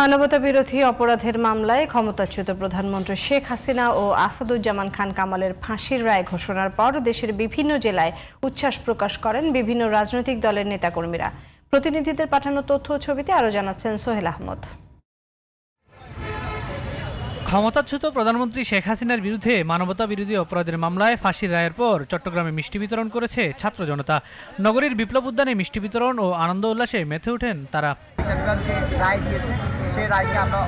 মানবতা বিরোধী অপরাধের মামলায় ক্ষমতাচ্যুত প্রধানমন্ত্রী শেখ হাসিনা ও আসাদুজ্জামান খান কামালের ফাঁসির রায় ঘোষণার পর দেশের বিভিন্ন জেলায় উচ্ছ্বাস প্রকাশ করেন বিভিন্ন রাজনৈতিক দলের নেতাকর্মীরা। প্রতিনিধিদের পাঠানো তথ্য ও ছবিতে আরও জানাচ্ছেন সোহেল আহমদ। ক্ষমতাচ্যুত প্রধানমন্ত্রী শেখ হাসিনার বিরুদ্ধে মানবতা বিরোধী অপরাধের মামলায় ফাঁসির রায়ের পর চট্টগ্রামে মিষ্টি বিতরণ করেছে ছাত্র জনতা। নগরীর বিপ্লব উদ্যানে মিষ্টি বিতরণ ও আনন্দ উল্লাসে মেতে ওঠেন তারা। রায় দিয়েছে সেই রায়কে আমরা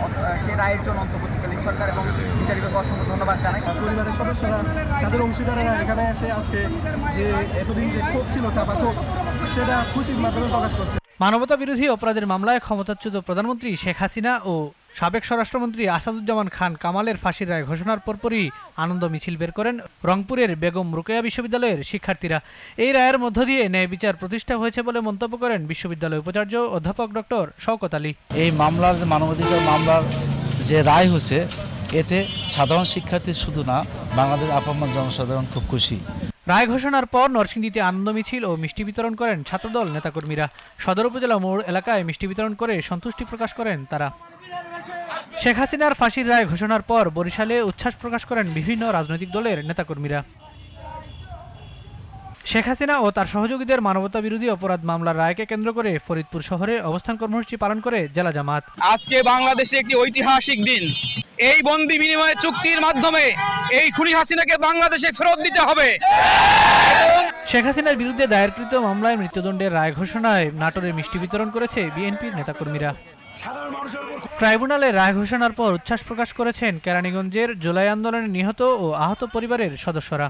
সেই রায়ের জন্য অন্তর্বর্তীকালীন সরকার এবং বিচারবিভাগকে অসংখ্য ধন্যবাদ জানাই। পরিবারের সদস্যরা তাদের অংশীদারেরা এখানে এসে আজকে যে এতদিন যে ক্ষোভ ছিল চাপা ক্ষোভ সেটা খুশির মাধ্যমে প্রকাশ করছে। মানবতা বিরোধী অপরাধের মামলায় ক্ষমতাচ্যুত প্রধানমন্ত্রী শেখ হাসিনা ও সাবেক স্বরাষ্ট্রমন্ত্রী আসাদুজ্জামান খান কামালের ফাঁসির রায় ঘোষণার পরপরই আনন্দ মিছিল বের করেন রংপুরের বেগম রুকেয়া বিশ্ববিদ্যালয়ের শিক্ষার্থীরা। এই রায়ের মধ্য দিয়ে ন্যায় বিচার প্রতিষ্ঠা হয়েছে বলে মন্তব্য করেন বিশ্ববিদ্যালয় উপাচার্য অধ্যাপক ডক্টর শওকত আলী। এই মামলার যে মানবাধিকার মামলার যে রায় হয়েছে এতে সাধারণ শিক্ষার্থী শুধু না বাংলাদেশ আপামর জনসাধারণ খুব খুশি। রায় ঘোষণার পর নরসিংদীতে আনন্দ মিছিল ও মিষ্টি বিতরণ করেন ছাত্রদল নেতাকর্মীরা। সদর উপজেলা মোড় এলাকায় মিষ্টি বিতরণ করে সন্তুষ্টি প্রকাশ করেন তারা। শেখ হাসিনার ফাঁসির রায় ঘোষণার পর বরিশালে উচ্ছ্বাস প্রকাশ করেন বিভিন্ন রাজনৈতিক দলের নেতাকর্মীরা। শেখ হাসিনা ও তার সহযোগীদের মানবতা বিরোধী অপরাধ মামলার রায়কে কেন্দ্র করে ফরিদপুর শহরে অবস্থান কর্মসূচি পালন করে জেলা জামাত। আজকে বাংলাদেশে একটি ঐতিহাসিক দিন। এই বন্দি বিনিময় চুক্তির মাধ্যমে এই খুনি হাসিনাকে বাংলাদেশে ফেরত দিতে হবে। শেখ হাসিনার বিরুদ্ধে দায়েরকৃত মামলায় মৃত্যুদণ্ডের রায় ঘোষণায় নাটোরে মিষ্টি বিতরণ করেছে বিএনপির নেতাকর্মীরা। ট্রাইব্যুনালে রায় ঘোষণার পর উচ্ছ্বাস প্রকাশ করেছেন কেরানীগঞ্জের জুলাই আন্দোলনে নিহত ও আহত পরিবারের সদস্যরা।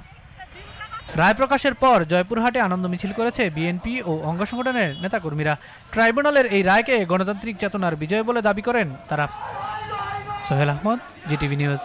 রায় প্রকাশের পর জয়পুরহাটে আনন্দ মিছিল করেছে বিএনপি ও অঙ্গ সংগঠনের নেতাকর্মীরা। ট্রাইব্যুনালের এই রায়কে গণতান্ত্রিক চেতনার বিজয় বলে দাবি করেন তারা। Sohel Ahmed, GTV news.